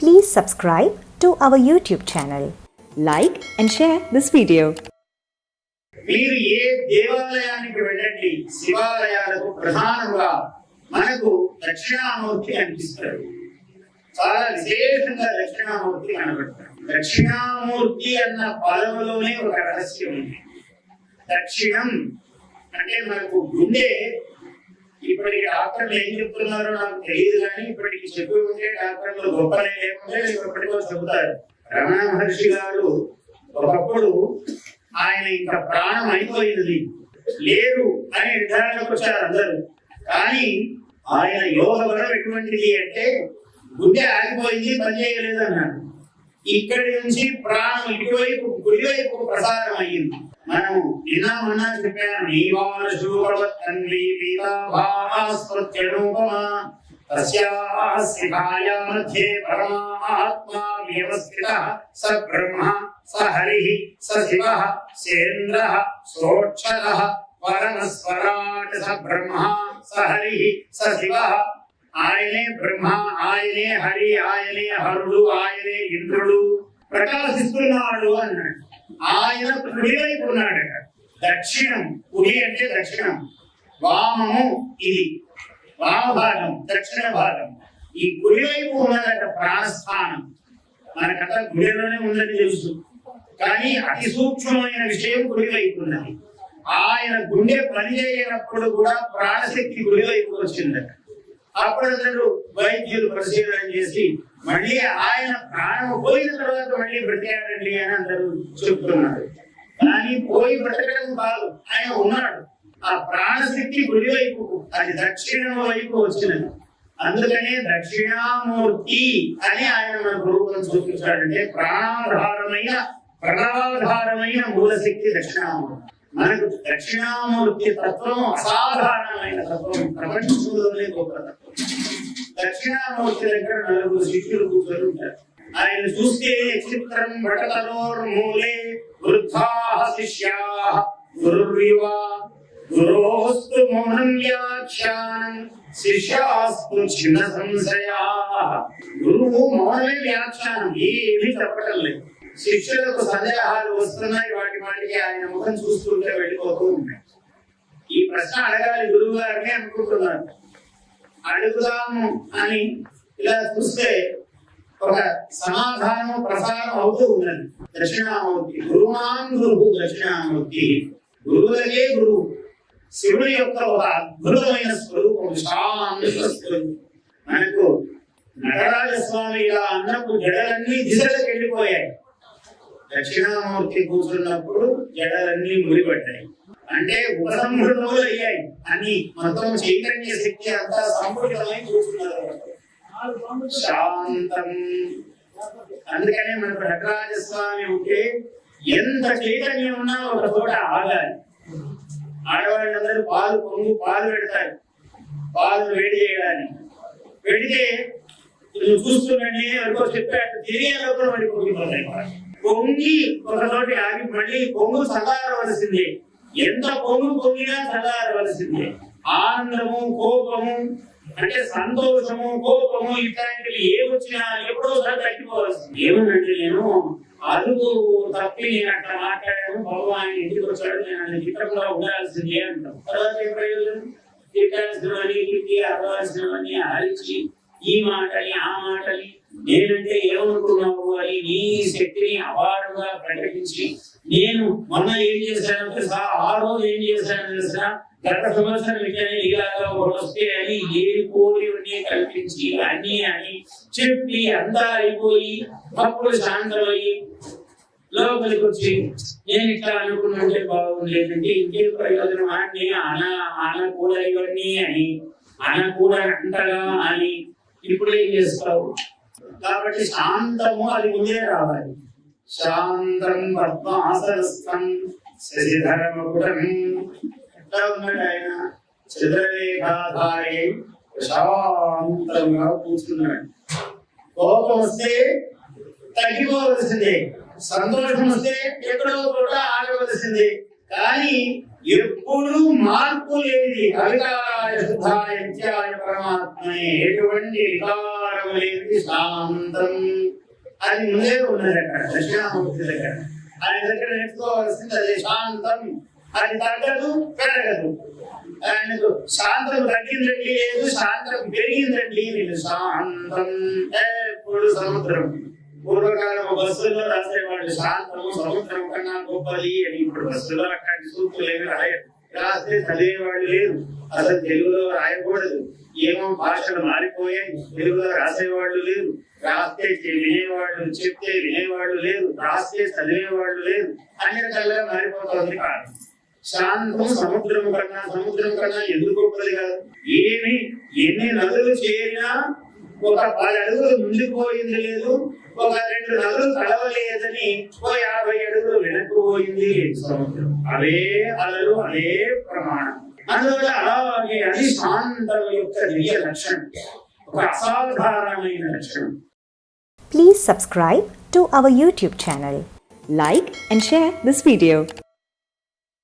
Please subscribe to our YouTube channel. Like and share this video. మీరు ఏ దేవాలయానికి వెళ్ళండి శివాలయాలకు ప్రధానంగా మనకు దక్షిణామూర్తి అనిపిస్తారు చాలా విశేషంగా దక్షిణామూర్తి కనబడతారు దక్షిణామూర్తి అన్న పదములోనే ఒక రహస్యం ఉంది దక్షిణం అంటే మనకు గుండె ఇప్పటికి డాక్టర్లు ఏం చెప్తున్నారో నాకు తెలియదు కానీ ఇప్పటికి చెప్పి ఉంటే డాక్టర్లు గొప్పనే లేకుంటే ఇప్పటికో చెబుతారు రమణ మహర్షి గారు ఒకప్పుడు ఆయన ఇంకా ప్రాణం అయిపోయింది. లేరు అని నిర్ధారణకు వచ్చారు అందరూ. కానీ ఆయన యోగ బలం ఎటువంటిది అంటే గుండె ఆగిపోయింది పని చేయలేదు అన్నాడు ఇక్కడి నుంచి ప్రాణం ఇటువైపు గుడివైపు ప్రసారం అయ్యింది మనం నిన్నమన్నా చెప్పాను నీవాన శూరవత్తన్వి పీతాభాస్పత్యనూపమా తస్యాస్య మధ్యే పరమాత్మా వ్యవస్థితః స బ్రహ్మ స హరి స శివ సేంద్ర సోక్షర పరమస్వరాట్ స బ్రహ్మ స హరి స శివ. ఆయనే బ్రహ్మ ఆయనే హరి ఆయనే హరుడు ఆయనే ఇంద్రుడు. ప్రకాశిస్తున్నాడు అన్నాడు. ఆయన కుడివైపు ఉన్నాడట దక్షిణం కుడి అంటే దక్షిణం. వామము ఇది. వామ భాగం దక్షిణ భాగం. ఈ కుడివైపు ఉన్నదట ప్రాణస్థానం. మనకంతా గుడిలోనే ఉందని తెలుసు. కానీ అతి సూక్ష్మమైన విషయం కుడివైపు ఉన్నది ఆయన గుండె పనిచేయనప్పుడు కూడా ప్రాణశక్తి గుడివైపు వచ్చిందట అప్పుడు వైద్యులు పరిశీలన చేసి మళ్ళీ ఆయన ప్రాణం పోయిన తర్వాత మళ్ళీ బ్రతికాడండి అని అందరూ చెప్తున్నారు. కానీ పోయి బ్రతకడం కాదు ఆయన ఉన్నాడు. ఆ ప్రాణశక్తి గుడి వైపు అది దక్షిణం వైపు వచ్చినది. అందుకనే దక్షిణామూర్తి అని ఆయన మన రూపం చూపించాడంటే ప్రాణాధారమైన ప్రణాధారమైన మూలశక్తి దక్షిణామూర్తి. మనకు దక్షిణామూర్తి తత్వం అసాధారణమైన తత్వం. ప్రపంచంలోనే గొప్ప తత్వం. దక్షిణామూర్తి దగ్గర నలుగురు శిష్యులు కూర్చొని ఉంటారు. ఆయన చూస్తే చిత్రం భటతరోర్మూలే వృద్ధా శిష్యా గురుర్వివా. గురోస్తు మౌనం వ్యాఖ్యానం శిష్యాస్తు చిన్న సంశయా. గురువు మౌనమే వ్యాఖ్యానం ఏమీ చెప్పటం లేదు. శిష్యులకు సందేహాలు వస్తున్నాయి. వాటి వాటికి ఆయన ముఖం చూస్తుంటే వెళ్ళిపోతూ ఉన్నాయి. ఈ ప్రశ్న అడగాలి గురువు గారిని అనుకుంటున్నారు అడుగుదాము అని ఇలా చూస్తే ఒక సమాధానం ప్రసారం అవుతూ ఉన్నది. దక్షిణామూర్తి గురుమాన్ గురువు దక్షిణామూర్తి గురువులకే గురువు. శివుడి యొక్క ఒక అద్భుతమైన స్వరూపం శాంత స్వరూపం. మనకు నటరాజ స్వామి ఇలా అన్నప్పుడు జడలన్నీ దిశలకు వెళ్ళిపోయాయి దక్షిణామూర్తి కూర్చున్నప్పుడు జడలన్నీ ముడిపడ్డాయి. అంటే ఉపసంహృతములు అయ్యాయి అని మొత్తం చైతన్య శక్తి అంతా సంపూర్ణమై కూర్చున్నారు. శాంతం. అందుకనే మనకు నటరాజ స్వామి ఉంటే ఎంత చైతన్యం ఉన్నా ఒక చోట ఆగాలి. ఆడవాళ్ళందరూ పాలు పొంగు పాలు పెడతారు. పాలు వేడి చేయడానికి. పెడితే నువ్వు చూస్తుండండి ఎవరికో చెప్పాడు. తెలియ లోపల మళ్ళీ పొంగిపోతాయి పొంగి ఒక ఆగి మళ్ళీ పొంగు చల్లారవలసిందే. ఎంత పొంగు పొంగినా చల్లారవలసిందే. ఆనందము కోపము అంటే సంతోషము కోపము ఇట్లాంటివి ఏమొచ్చినా ఎప్పుడో సార్ తగ్గిపోవాల్సింది. ఏమనంటే నేను అదుపు తప్పి నేను అట్లా మాట్లాడాను భగవాన్ ఇంటికి వచ్చాడు నేను ఆయన చిత్రంలో ఉండాల్సిందే అంటాం. తర్వాత ఏం ప్రయోజనం? తిట్టాల్సినవని తిట్టి అరవాల్సినవని అరిచి ఈ మాటని ఆ మాటని నేనంటే ఏమనుకున్నావు అని నీ శక్తిని అవార్డుగా ప్రకటించి నేను మొన్న ఏం చేశాను తెలుసా? ఆ రోజు ఏం చేశాను తెలుసా? గత సంవత్సరం ఇట్లానే ఇలాగా వస్తే అని ఏడు కోరివన్నీ కల్పించి అని అని చెప్పి అంతా అయిపోయి అప్పుడు శాంతమయ్యి లోపలికి వచ్చి నేను ఇట్లా అనుకున్నంటే బాగుండేదంటే ఇంకే ప్రయోజనం అని అన అనకూడ ఇవన్నీ అని అనకూడ అంటగా అని ఇప్పుడు ఏం చేస్తావు? కాబట్టి శాంతము అది ముందే రావాలి. శాంతం పద్మాసనస్థం శశిధరమకుటం ఎట్లా ఉన్నాడు ఆయన చంద్రరేఖాధారి శాంతంగా కూర్చున్నాడు. కోపం వస్తే తగ్గిపోవలసిందే. సంతోషం వస్తే ఎక్కడో కూడా ఆగవలసిందే. కానీ ఎప్పుడు మార్పు లేని కవితాయ శుద్ధాయ పరమాత్మనే ఎటువంటి వికారం లేని శాంతం అది ముందే ఉన్నది అక్కడ దక్షిణామూర్తి దగ్గర. ఆయన దగ్గర నేర్చుకోవాల్సింది అది శాంతం అది తగ్గదు పెరగదు. ఆయనకు శాంతం తగ్గిందండి లేదు శాంతం పెరిగిందండి నేను శాంతం ఎప్పుడు సముద్రం. పూర్వకాలం బస్సుల్లో రాసేవాళ్ళు శాంతము సముద్రం కన్నా గొప్పది అని ఇప్పుడు బస్సులో అట్లాంటి సూక్తులు ఏమి రాయరు రాస్తే చదివేవాళ్ళు లేరు అసలు తెలుగులో రాయకూడదు. ఏమో భాషలు మారిపోయాయి. తెలుగులో రాసేవాళ్ళు లేరు రాస్తే వినేవాళ్ళు చెప్తే వినేవాళ్ళు లేరు రాస్తే చదివేవాళ్ళు లేరు అన్ని రకాలుగా మారిపోతుంది కాదు శాంతం సముద్రం కన్నా సముద్రం కన్నా ఎందుకు గొప్పది కాదు? ఏమి ఎన్ని నదులు చేరినా ఒక పది అడుగులు ముందుకు పోయింది లేదు. ఒక రెండు నదులు కలవలేదని ఓ యాభై అడుగులు వెనక్కు పోయింది లేదు సముద్రం. అవే అలలు అదే ప్రమాణం. అందువల్ల అలాగే అది శాంతం యొక్క నిజ లక్షణం. ఒక అసాధారణమైన లక్షణం. Please subscribe to our YouTube channel. Like and share this video.